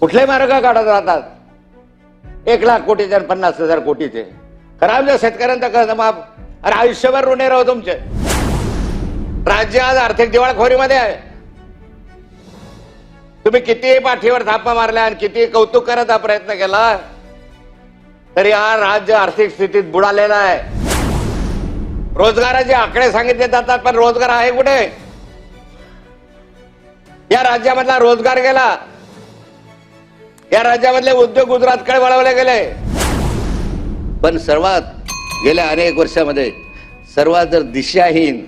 कुठले मार्ग काढत राहतात? एक लाख कोटीचे आणि पन्नास हजार कोटीचे. खराब जर शेतकऱ्यांचा कर्ज माफ. अरे आयुष्यभर ऋणे राहू तुमचे. राज्य आज आर्थिक दिवाळखोरीमध्ये आहे. तुम्ही किती पाठीवर थापा मारल्या आणि किती कौतुक करायचा प्रयत्न केला तरी हा राज्य आर्थिक स्थितीत बुडालेला आहे. रोजगाराचे आकडे सांगितले जातात पण रोजगार आहे कुठे? या राज्यामधला रोजगार गेला या राज्यामधले उद्योग गुजरातकडे वळवले गेले. पण सर्वात गेल्या अनेक वर्षामध्ये सर्वात जर दिशाहीन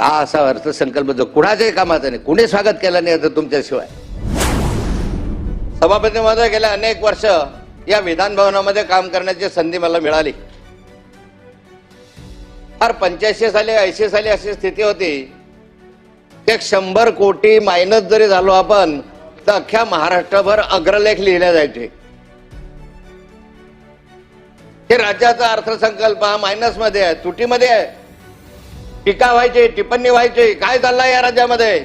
हा असा अर्थसंकल्प जो कुणाच्याही कामाचा नाही कुणी स्वागत केलं नाही आता तुमच्याशिवाय. सभापती महोदय गेल्या अनेक वर्ष या विधान भवनामध्ये काम करण्याची संधी मला मिळाली. फार पंच्याऐंशी साली ऐंशी साली अशी स्थिती होती. एक शंभर कोटी मायनस जरी झालो आपण तर अख्ख्या महाराष्ट्रभर अग्रलेख लिहिले जायचे. हे राज्याचा अर्थसंकल्प हा मायनसमध्ये आहे तुटीमध्ये आहे. टीका व्हायची टिप्पणी व्हायची काय चाललंय या राज्यामध्ये?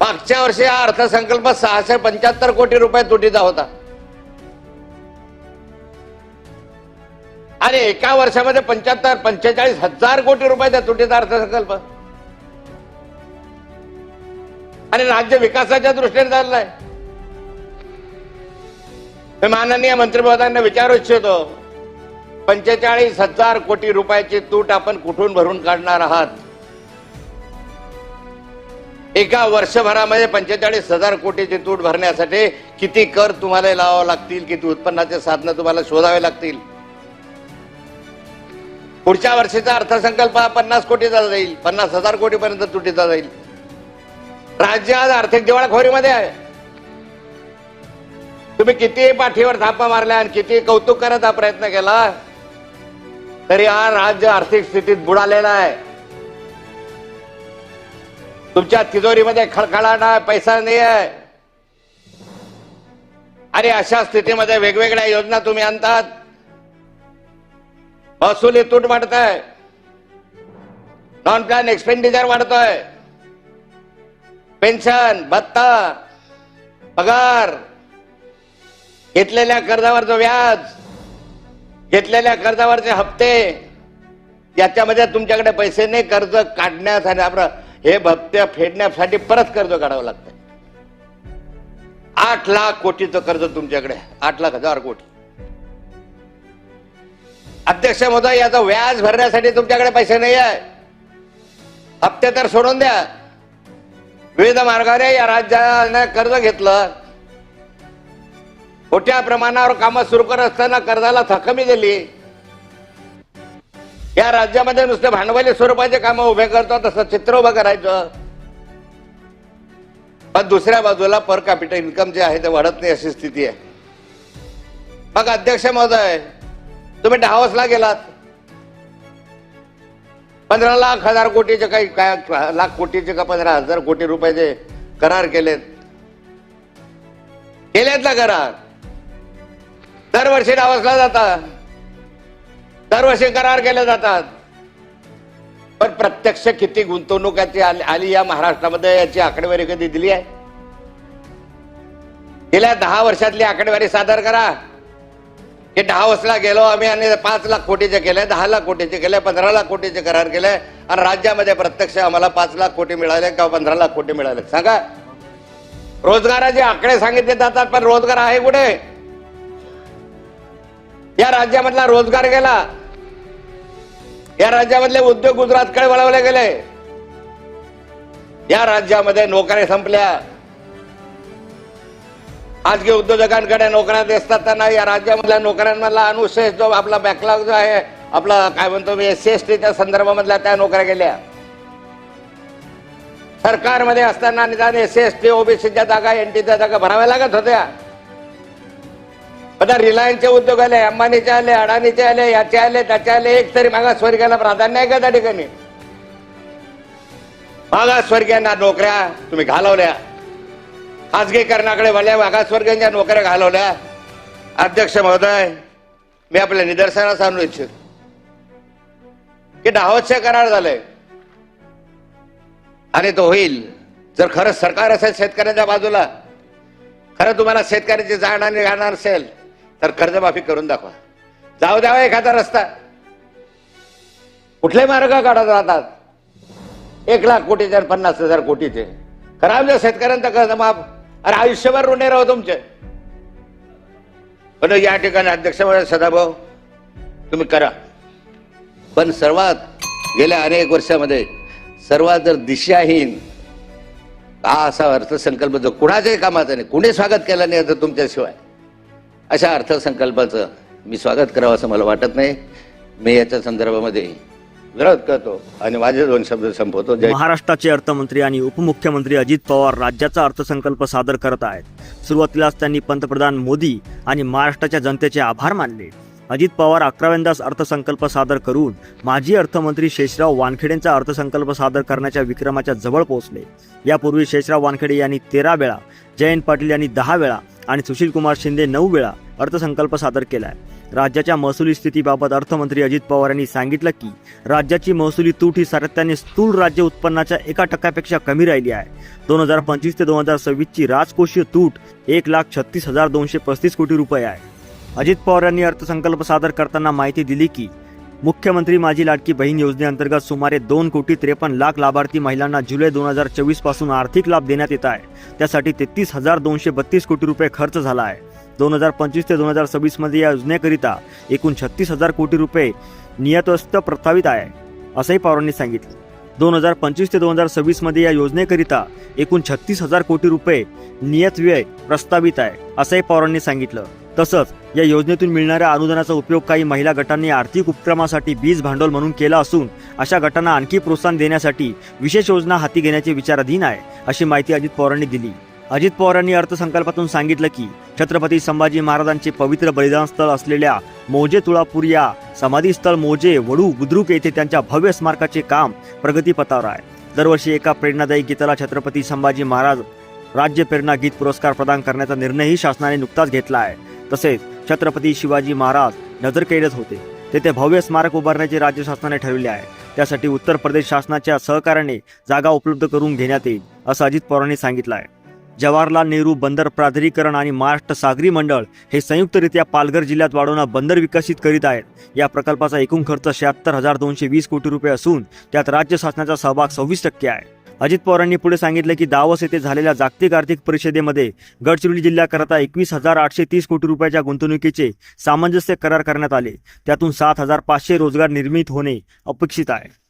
मागच्या वर्षी हा अर्थसंकल्प सहाशे पंच्याहत्तर कोटी रुपये तुटीचा होता. आणि एका वर्षामध्ये पंच्याहत्तर पंचेचाळीस हजार कोटी रुपयाचा तुटीचा अर्थसंकल्प. आणि राज्य विकासाच्या दृष्टीने चाललाय. मी माननीय मंत्रिप्रधानांना विचारू इच्छितो पंचेचाळीस हजार कोटी रुपयाची तूट आपण कुठून भरून काढणार आहात? एका वर्षभरामध्ये पंचेचाळीस हजार कोटीची तूट भरण्यासाठी किती कर तुम्हाला लावावं लागतील किती उत्पन्नाचे साधनं तुम्हाला शोधावे लागतील? पुढच्या वर्षीचा अर्थसंकल्प हा पन्नास कोटीचा जाईल पन्नास हजार कोटीपर्यंत तुटीचा जाईल. राज्य आज आर्थिक दिवाळखोरीमध्ये आहे. तुम्ही किती पाठीवर थापा मारल्या आणि किती कौतुक करायचा प्रयत्न केला तरी हा राज्य आर्थिक स्थितीत बुडालेला आहे. तुमच्या तिजोरीमध्ये खळखळाट आहे पैसा नाही आहे. आणि अशा स्थितीमध्ये वेगवेगळ्या योजना तुम्ही आणतात. महसुली तूट वाढताय. नॉन प्लॅन एक्सपेंडिचर वाढतोय. पेन्शन भत्ता पगार घेतलेल्या कर्जावरचं व्याज घेतलेल्या कर्जावरचे हप्ते याच्यामध्ये तुमच्याकडे पैसे नाही कर्ज काढण्यासाठी आपलं हे भत्ते फेडण्यासाठी परत कर्ज काढावं लागतं. आठ लाख कोटीचं कर्ज तुमच्याकडे आठ लाख हजार कोटी. अध्यक्ष महोदय याचं व्याज भरण्यासाठी तुमच्याकडे पैसे नाही आहे हप्ते तर सोडून द्या. विविध मार्गाने या राज्याने कर्ज घेतलं. मोठ्या प्रमाणावर कामं सुरू करत असताना कर्जाला थकमी दिली. या राज्यामध्ये नुसते भांडवली स्वरूपाचे कामं उभे करतो तसं चित्र उभं करायचं. पण दुसऱ्या बाजूला पर कॅपिटल इन्कम जे आहे ते वाढत नाही अशी स्थिती आहे. मग अध्यक्ष महोदय तुम्ही डावसला गेलात. पंधरा लाख हजार कोटीचे काही काय लाख कोटीचे का पंधरा हजार कोटी रुपयाचे करार केलेत. केलेत ना करार. दरवर्षी डावसला जातात. दरवर्षी करार केले जातात. पण प्रत्यक्ष किती गुंतवणूक याची आली आली या महाराष्ट्रामध्ये याची आकडेवारी कधी दिली आहे? गेल्या दहा वर्षातली आकडेवारी सादर करा. हे दहा वर्षला गेलो आम्ही आणि पाच लाख कोटीचे केले दहा लाख कोटीचे केले पंधरा लाख कोटीचे करार केले आणि राज्यामध्ये प्रत्यक्ष आम्हाला पाच लाख कोटी मिळाले किंवा पंधरा लाख कोटी मिळाले. सांगा. रोजगाराचे आकडे सांगितले जातात पण रोजगार आहे कुठे? या राज्यामधला रोजगार गेला. या राज्यामधले उद्योग गुजरातकडे वळवले गेले. या राज्यामध्ये नोकऱ्या संपल्या. खाजगी उद्योजकांकडे नोकऱ्या दिसतात त्यांना या राज्यामधल्या नोकऱ्यांमधला अनुशेष जो आपला बॅकलॉग जो आहे आपला काय म्हणतो मी एस सी एस टीच्या संदर्भामधल्या त्या नोकऱ्या गेल्या. सरकारमध्ये असताना निदान एस सी एस टी ओबीसीच्या जागा एनटीच्या जागा भराव्या लागत होत्या. आता रिलायन्सचे उद्योग आले अंबानीचे आले अडाणीचे आले याचे आले त्याचे आले एक तरी मागासवर्गीयाला प्राधान्य आहे का त्या ठिकाणी? मागासवर्गीयांना नोकऱ्या तुम्ही घालवल्या. खाजगीकरणाकडे भल्या मागासवर्गीयांच्या नोकऱ्या घालवल्या. अध्यक्ष महोदय मी आपल्या निदर्शनास आणू इच्छित. की डाहोसचे करार झाले. आणि तो होईल. जर खरं सरकार असेल शेतकऱ्यांच्या बाजूला खरं तुम्हाला शेतकऱ्याची जाण आणि राहणार असेल तर कर्जमाफी करून दाखवा. जाऊ द्यावा हो एखादा रस्ता. कुठले मार्ग काढत राहतात? एक लाख कोटीचे आणि पन्नास हजार कोटीचे. खराब जर शेतकऱ्यांचा कर्जमाफ. अरे आयुष्यभर ऋणे राहू तुमचे. पण या ठिकाणी अध्यक्ष म्हणून सदाभाऊ तुम्ही करा. पण सर्वात गेल्या अनेक वर्षामध्ये सर्वात जर दिशाहीन हा असा अर्थसंकल्प जो कुणाच्याही कामाचा नाही कुणी स्वागत केलं नाही आता तुमच्याशिवाय अशा अर्थसंकल्पाचं मी स्वागत करावं असं मला वाटत नाही. मी याच्या संदर्भामध्ये विरोध करतो आणि माझे दोन शब्द संपवतो. जय महाराष्ट्राचे अर्थमंत्री आणि उपमुख्यमंत्री अजित पवार राज्याचा अर्थसंकल्प सादर करत आहेत. सुरुवातीलाच त्यांनी पंतप्रधान मोदी आणि महाराष्ट्राच्या जनतेचे आभार मानले. अजित पवार अकराव्यांदाच अर्थसंकल्प सादर करून माजी अर्थमंत्री शेषराव वानखेडेंचा अर्थसंकल्प सादर करण्याच्या विक्रमाच्या जवळ पोहोचले. यापूर्वी शेषराव वानखेडे यांनी तेरा वेळा जयंत पाटील यांनी दहा वेळा आणि सुशीलकुमार शिंदे नऊ वेळा अर्थसंकल्प सादर केलाय. राज्याच्या महसुली स्थितीबाबत अर्थमंत्री अजित पवार यांनी सांगितलं की राज्याची महसुली तूट ही सातत्याने स्थूल राज्य उत्पन्नाच्या एका टक्क्यापेक्षा कमी राहिली आहे. दोन हजार पंचवीस ते दोन हजार सव्वीसची राजकोषीय तूट एक लाख छत्तीस हजार दोनशे पस्तीस कोटी रुपये आहे. अजित पवार यांनी अर्थसंकल्प सादर करताना माहिती दिली की मुख्यमंत्री माझी लाडकी बहीण योजनेअंतर्गत सुमारे दोन कोटी त्रेपन्न लाख लाभार्थी महिलांना जुलै दोन हजार चोवीसपासून आर्थिक लाभ देण्यात येत आहे. त्यासाठी तेहतीस हजार दोनशे बत्तीस कोटी रुपये खर्च झाला आहे. दोन हजार पंचवीस ते दोन हजार सव्वीसमध्ये या योजनेकरिता एकूण छत्तीस हजार कोटी रुपये नियतस्त प्रस्तावित आहे असंही पवारांनी सांगितलं. दोन हजार पंचवीस ते दोन हजार सव्वीसमध्ये या योजनेकरिता एकूण छत्तीस हजार कोटी रुपये नियत व्यय प्रस्तावित आहे असंही पवारांनी सांगितलं. तसंच या योजनेतून मिळणाऱ्या अनुदानाचा उपयोग काही महिला गटांनी आर्थिक उपक्रमासाठी बीज भांडवल म्हणून केला असून अशा गटांना आणखी प्रोत्साहन देण्यासाठी विशेष योजना हाती घेण्याचे विचाराधीन आहे अशी माहिती अजित पवारांनी दिली. अजित पवारांनी अर्थसंकल्पातून सांगितलं की छत्रपती संभाजी महाराजांचे पवित्र बलिदान स्थळ असलेल्या मोजे तुळापूर या समाधीस्थळ मोजे वडू बुद्रुक येथे त्यांच्या भव्य स्मारकाचे काम प्रगतीपथावर आहे. दरवर्षी एका प्रेरणादायी गीताला छत्रपती संभाजी महाराज राज्य प्रेरणा गीत पुरस्कार प्रदान करण्याचा निर्णयही शासनाने नुकताच घेतला आहे. तसेच छत्रपती शिवाजी महाराज नजरकैदच होते. तेथे भव्य स्मारक उभारण्याचे राज्य शासनाने ठरविले आहे. त्यासाठी उत्तर प्रदेश शासनाच्या सहकार्याने जागा उपलब्ध करून घेण्यात येईल असं अजित पवारांनी सांगितलं आहे. जवाहरलाल नेहरू बंदर प्राधिकरण आणि महाराष्ट्र सागरी मंडळ हे संयुक्तरित्या पालघर जिल्ह्यात वाढवणं बंदर विकसित करीत आहेत. या प्रकल्पाचा एकूण खर्च शहात्तर हजार दोनशे वीस कोटी रुपये असून त्यात राज्य शासनाचा सहभाग सव्वीस टक्के आहे. अजित पवारांनी पुढे सांगितलं की दावस येथे झालेल्या जागतिक आर्थिक परिषदेमध्ये गडचिरोली जिल्ह्याकरता एकवीस हजार आठशे तीस कोटी रुपयाच्या गुंतवणुकीचे सामंजस्य करार करण्यात आले. त्यातून सात हजार पाचशे रोजगार निर्मित होणे अपेक्षित आहे.